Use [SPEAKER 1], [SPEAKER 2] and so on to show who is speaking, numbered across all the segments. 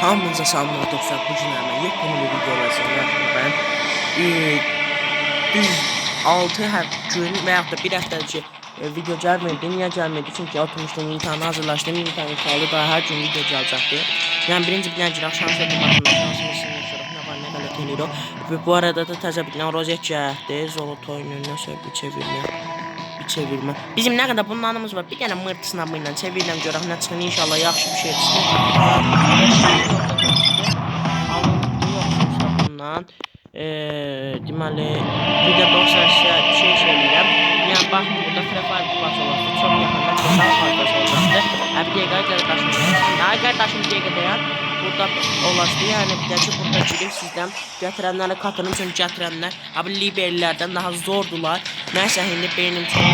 [SPEAKER 1] Hamınıza salamlar dostlar. Bu gün hemen yepyeni bir videolar sonra ben e, düz 6 her gün və yaxud da bir həftədir ki e, video gəlmirdi. Niyə gəlmirdi? Çünki oturmuşdum imtahanı hazırlaşdım. İmtahan kaldı daha hər gün video gələcəkdi. Yəni birinci bilən ki, şans etdim başımda şansımı sinir sonra nə var nə qədər eləyir o. Və bu arada da təzə bilən rozet gəldi. Zolot oyununa söhbət çevirmə. Çevirmə. Bizim nə qədər bunlarımız var. Bir dənə mırt sınavı ilə çevirirəm görək nə çıxır. İnşallah yaxşı bir şey çıxır. bundan eee deməli bir də 90 şey şey söyləyirəm. Yəni bax burada Frefire kupası olacaq. Çox yaxında total faydası olacaqdır. Hə bir dəqiqə qardaşım. Nə qardaşım bir dəqiqə dayan. Burada olacaq. Yəni ki burada girib sizdən gətirənlərə katılım üçün gətirənlər, abi liberlərdən daha zordular. Nəsə indi beynim çox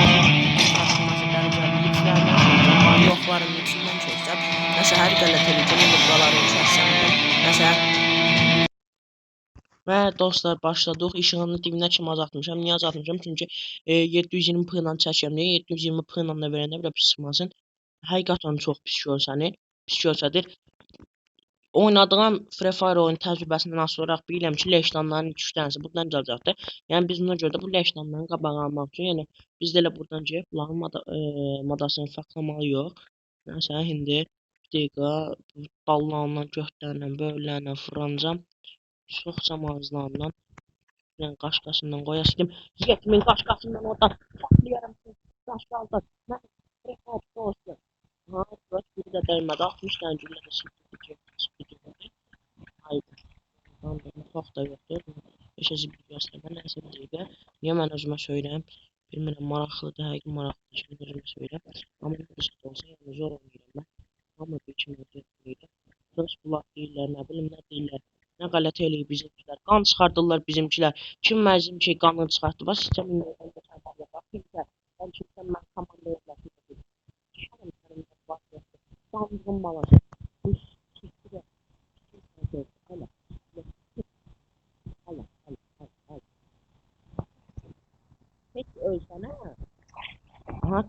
[SPEAKER 1] yoxların içindən çəkəcəm. Nəsə hər qələt eləyəcəm, buraların içərisində. Nəsə Və dostlar başladıq. İşığını dibinə kimi azaltmışam. Niyə azaltmışam? Çünki e, 720 p ilə çəkirəm. Niyə 720 p ilə də verəndə belə pis çıxmasın. Həqiqətən çox pis görsənir. Pis görsədir. Oynadığım Free Fire oyun təcrübəsindən asılı olaraq bilirəm ki, leşlanların 2-3 dənəsi buradan gələcəkdir. Yəni biz buna görə də bu leşlanların qabağını almaq üçün, yəni biz də elə buradan gəlib bunların moda, e, modasını faklamalıyıq. Nəsə indi bir dəqiqə bu dallarından, göhtlərlə, böyrlərlə fırlanacam. Çox zamazlarından yəni qaşqasından qoyasıydım. Yetimin qaşqasından oradan patlayaram qaşqaldan. Mən rekat dostum. Ha, bak bir də dəymədi. 60 dənə güllə də sildi da yoxdur. Beşəzi bir göstərmə, nəsə bir dəqiqə. Niyə mən özümə söyləyəm? Bilmirəm, maraqlıdır, həqiqi maraqlıdır. Şimdi özümə söyləyəm. Amma bir şey olsa, yəni zor oynayıram mən. Amma bir kimi ödəyəm. Söz bulaq deyirlər, nə bilim, nə deyirlər. Nə qələt eləyib bizimkilər. Qan çıxardırlar bizimkilər. Kim məzim ki qanını çıxartdı? Bax sistem indi bax kimsə. Ben kimsə mən komanda yoxlar. Şaram sənin bax. Sandığım balası.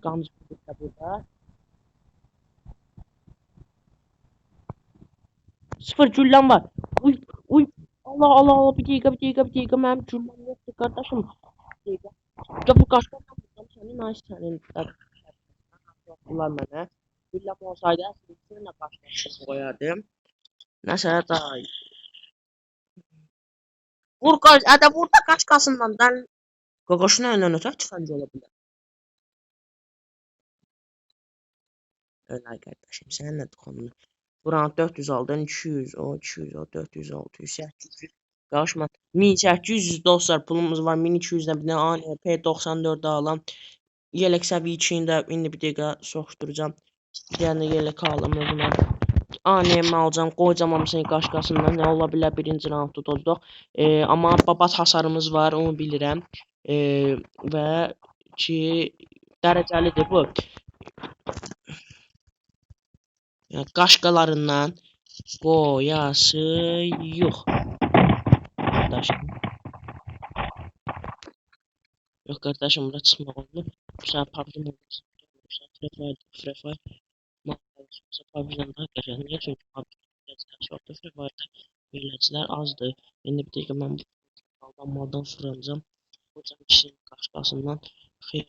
[SPEAKER 1] Qan çıxdı burada. Sıfır güllem var. Uy, uy. Allah Allah Allah bir dakika bir dakika bir dakika benim cümlem yoktu kardeşim. Bir dakika. Ya bu kaç kaç kaç senin nice senin. Ulan bana. Güllem olsaydı kaç kaç koyardım. Neyse daha iyi. Vur kaç, ada burada kaç kasından ben Gagaşına önüne çıkancı olabilir. Öyle kardeşim sen ne konunu. Buranı 400 aldın 200 o 200 o 400 600 800 Qarşıma 1800 dostlar pulumuz var 1200 də bir dənə ani P94 alam. Yelek səviyyə 2-ni də indi bir dəqiqə soruşturacağam. Bir dənə yelek alam özümə. ANM alacağım, qoyacağım hamısını qaşqasından. Nə ola bilər birinci raundda uduzduq. E, amma babat hasarımız var, onu bilirəm. E, və ki dərəcəlidir bu. Yani qaşqalarından boyası yox. Qardaşım. Yox qardaşım, bura çıxmaq olmur. Bu sənə PUBG olmaz. Free Fire, Free Fire. Maalesef PUBG-dən daha qəşəng. Niyə? Çünki PUBG-dən çoxdur. Free Fire-da beyləcilər azdır. İndi bir dəqiqə mən bu maldan maldan fırlanacağım. Hocam kişinin qaşqasından xeyr.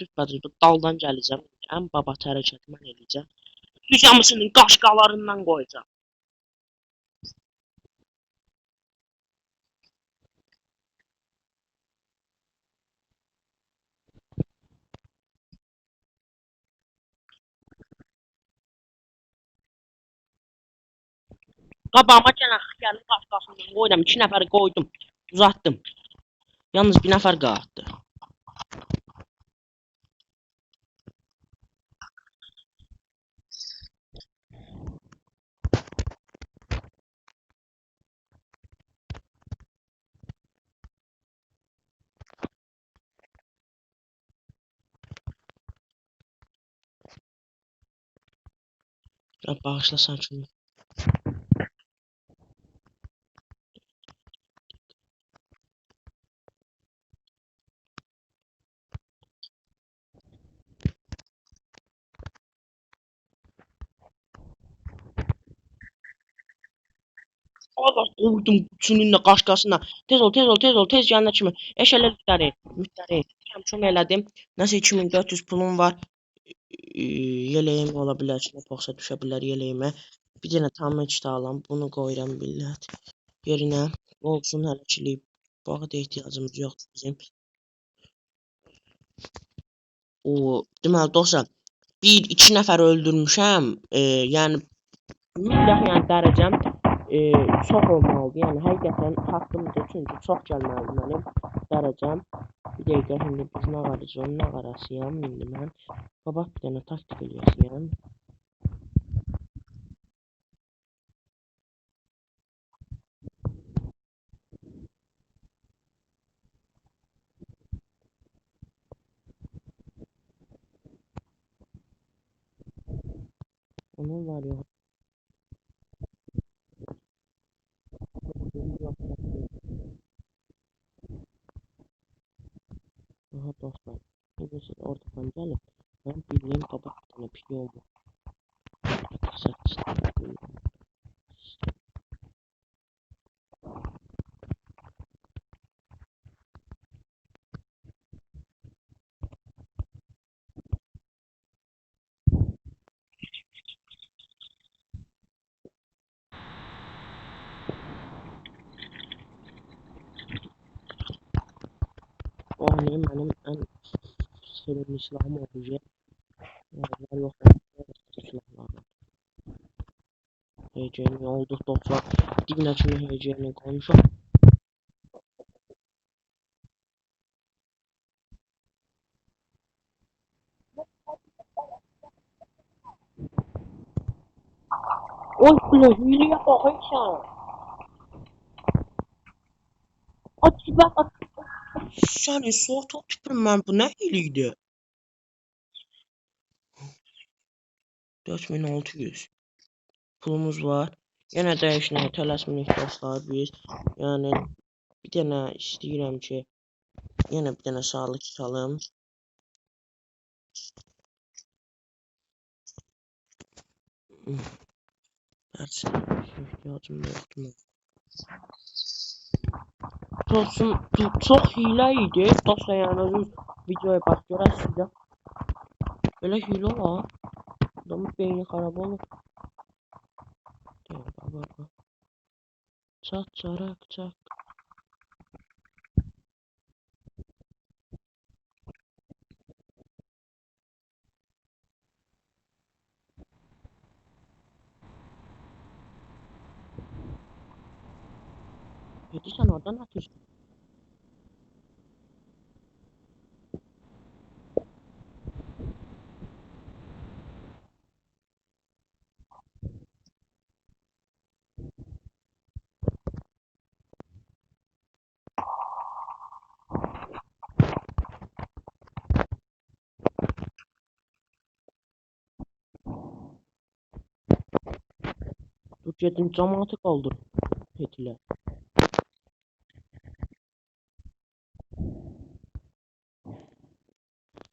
[SPEAKER 1] Düz daldan gələcəm. Ən babat hərəkəti mən eləyəcəm. Düzəmsinin qaşqalarından qoyacağam. Qabağıma gələn xiyarın qaşqasından qoydum. 2 nəfəri qoydum. Uzatdım. Yalnız bir nəfər qaldı. Ya bağışla sen şunu. Allah koydum şununla qaşqasına. Tez ol, tez ol, tez ol, tez yanına kimi. Eşələ mütləri. Tam çox elədim. Nəsə 2400 pulum var. Yeləyim ola bilər, içinə poxsa düşə bilər yeləyimə. Bir dənə tamir da alam. Bunu qoyuram millət. Yerinə olsun hərəkili. Bağa da ehtiyacımız yoxdur bizim. O, deməli dostlar, bir iki nəfər öldürmüşəm. E, yəni mütləq yəni dərəcəm e, çox olmalıdır. Yəni həqiqətən haqqımdır çünki çox gəlməlidir mənim dərəcəm. Bir dəqiqə şimdi biz nə qaracağıq, nə qarasıyam indi mən. Baba bir dənə taktik eləyəsiyəm. Onun var ya. Aha dostlar. Şimdi siz oradan gelin. Ben bildiğim Kısa kısa. O benim en sevimli silahım olacak. Yani yok silahlardan. HC'nin oldu dostlar. Dibine kimi HC'nin koymuşum. Oy bile hileye bakayım sen. Aç bak aç. Seni soğuk tüpürüm ben bu ne hileydi? 4600 pulumuz var. Yenə dəyişməyə tələsmirik dostlar biz. Yəni bir dənə istəyirəm ki, yenə bir dənə sağlıq tutalım. Dərsə ehtiyacım yoxdur. Bu çox hiylə idi. Dostlar, yəni özünüz videoya bax görəsiniz. Belə hiylə var. Adamın beyni xarab olur. Bax. Çat, çaraq, çat. Peki sen oradan atıyorsun. Gedim camaatı kaldır. Petiler.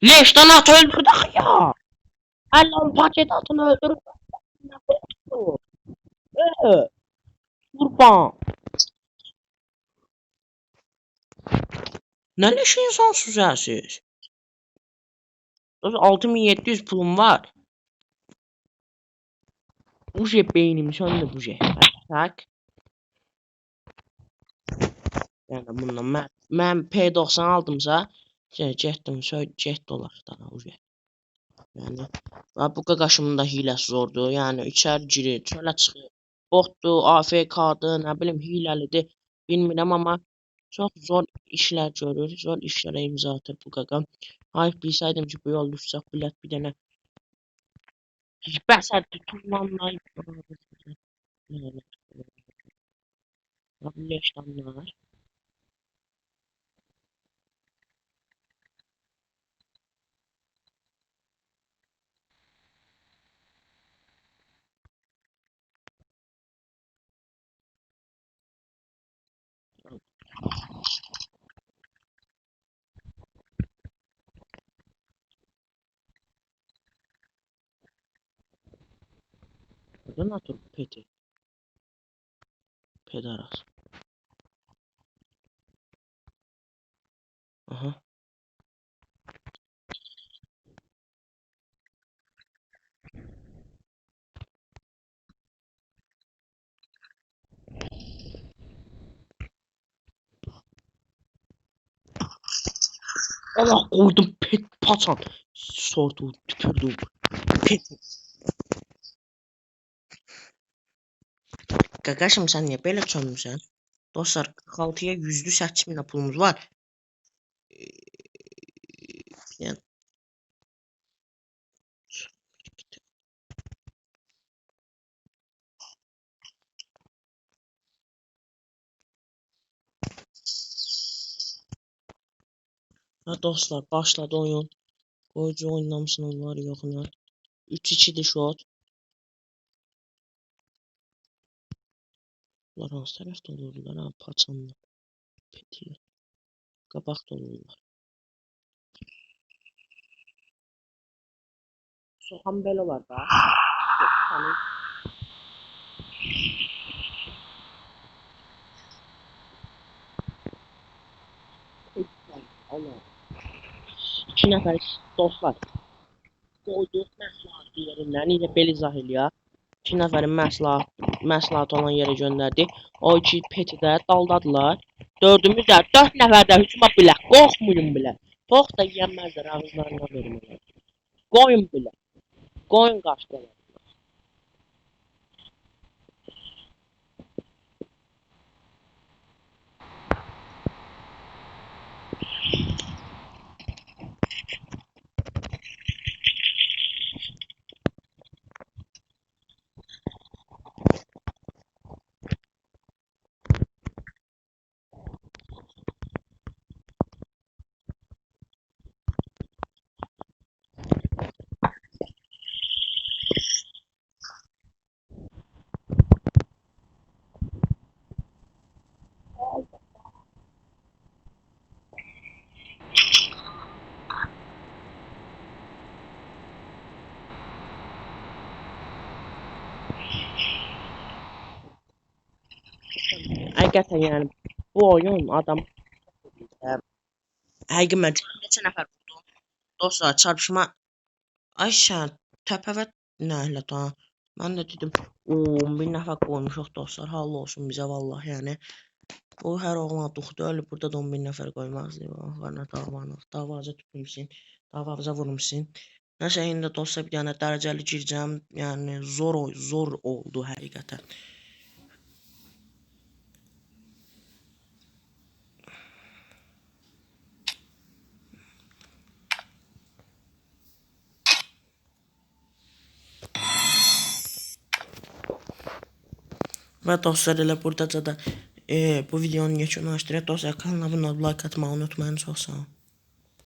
[SPEAKER 1] Leşten at öldürdük ya. Allah'ın paket atını öldürdük. Kurban. Ne leş insansız ya siz? Dostlar, 6700 pulum var. Buje beynim söndü buje. Tak. Yani bundan ben, ben P90 aldımsa getdim söy get dolardan buje. Yani və bu qaqaşımın da hiləsi zordur. Yəni içəri girir, çölə çıxır. Botdur, AFK-dır, nə bilim hiləlidir. Bilmirəm amma çox zor işlər görür, zor işlərə imza atır bu qaqam. Hayır bilsəydim ki bu yol düşsək bilət bir dənə bəsər tutulanlar. Leşdanlar. Buradan atır peti. Pedaras. Aha. Allah koydum pet paçan. Sordu tüpürdüm. Pet. Qaqaşım sən niyə belə çönmüsən? Dostlar 46-ya yüzlü 8000 pulumuz var. Ee, Yəni Ha dostlar başladı oyun. Qoyucu oynamışsın onlar yoxuna. 3-2-dir şot. Bunlar hansı tərəfdə olurdular ha? Paçanla. Petilə. Qabaqda olurlar. Soğan belə var da. Hani Allah. İki nəfər dostlar. Qoyduq məsləhət yerindən ilə belə izah eləyir. İki nəfərin məsləhət məsləhət olan yerə göndərdi. O iki peti də daldadılar. Dördümüz də dörd nəfər də hücuma bilə. Qorxmayın bilə. Tox da yiyənməzlər ağızlarına vermələr. Qoyun bilə. Qoyun qaçdılar. Həqiqətən yəni bu oyun adam həqiqi mən neçə nəfər vurdu? Dostlar çarpışma Ayşə təpəvət nə ilə ta? Mən də dedim, o 11 nəfər qoymuşuq dostlar. Halal olsun bizə vallahi yəni. O hər oğlan duxdu ölüb burada da 11 nəfər qoymazdı. Var nə davanı. Davacı tüpümsün. Davamıza vurmuşsun. Nəsə indi dostlar bir dənə dərəcəli girəcəm. Yəni zor oy, zor oldu həqiqətən. Və dostlar elə buradaca da e, bu videonun yekununu açdıraq. Dostlar kanala abunə olub like atmağı unutmayın. Çox sağ olun.